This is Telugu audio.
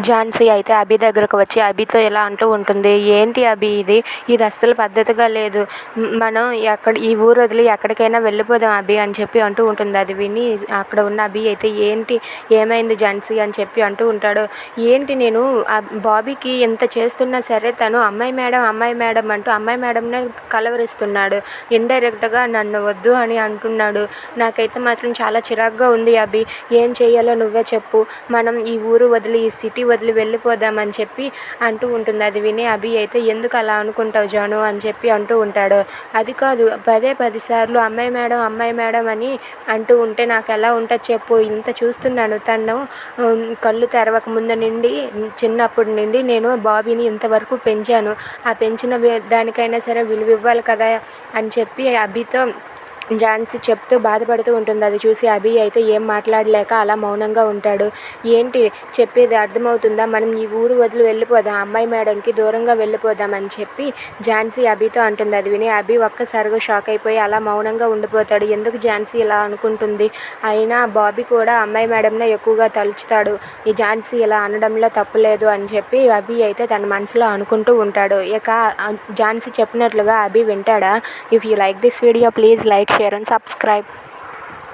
ఝాన్సీ అయితే అభి దగ్గరకు వచ్చి అభితో ఇలా అంటూ ఉంటుంది? ఏంటి అభి ఇది? ఇది అస్సలు పద్ధతిగా లేదు. మనం ఎక్కడ ఈ ఊరు వదిలి ఎక్కడికైనా వెళ్ళిపోదాం అభి అని చెప్పి అంటూ ఉంటుంది. అది విని అక్కడ ఉన్న అభి అయితే ఏంటి? ఏమైంది ఝాన్సీ? అని చెప్పి అంటూ ఉంటాడు. ఏంటి నేను బాబీకి ఎంత చేస్తున్నా సరే తను అమ్మాయి మేడం అమ్మాయి మేడం అంటూ అమ్మాయి మేడంనే కలవరిస్తున్నాడు. ఇండైరెక్ట్గా నన్ను వద్దు అని అంటున్నాడు. నాకైతే మాత్రం చాలా చిరాగ్గా ఉంది అభి. ఏం చేయాలో నువ్వే చెప్పు. మనం ఈ ఊరు వదిలి ఈ సిటీ వదిలి వెళ్ళిపోదామని చెప్పి అంటూ ఉంటుంది. అది విని అభి అయితే ఎందుకు అలా అనుకుంటావు జాను? అని చెప్పి అంటూ ఉంటాడు. అది కాదు పదే పది సార్లు అమ్మాయి మేడం అమ్మాయి మేడం అని అంటూ ఉంటే నాకు ఎలా ఉంటుంది చెప్పు ఇంత చూస్తున్నాను. తను కళ్ళు తెరవక ముందు నుండి చిన్నప్పటి నుండి నేను బాబీని ఇంతవరకు పెంచాను. ఆ పెంచిన దానికైనా సరే విలువ ఇవ్వాలి కదా అని చెప్పి అభితో ఝాన్సీ చెప్తూ బాధపడుతూ ఉంటుంది. అది చూసి అభి అయితే ఏం మాట్లాడలేక అలా మౌనంగా ఉంటాడు. ఏంటి? చెప్పేది అర్థమవుతుందా? మనం ఈ ఊరు వదిలి వెళ్ళిపోదాం అమ్మాయి మేడంకి దూరంగా వెళ్ళిపోదాం అని చెప్పి ఝాన్సీ అభితో అంటుంది. అది విని అభి ఒక్కసారిగా షాక్ అయిపోయి అలా మౌనంగా ఉండిపోతాడు. ఎందుకు ఝాన్సీ ఇలా అనుకుంటుంది? అయినా బాబీ కూడా అమ్మాయి మేడంనే ఎక్కువగా తలుచుతాడు. ఈ ఝాన్సీ ఇలా అనడంలో తప్పులేదు అని చెప్పి అభి అయితే తన మనసులో అనుకుంటూ ఉంటాడు. ఇక ఝాన్సీ చెప్పినట్లుగా Abhi వింటాడా? If you like this video please like share and subscribe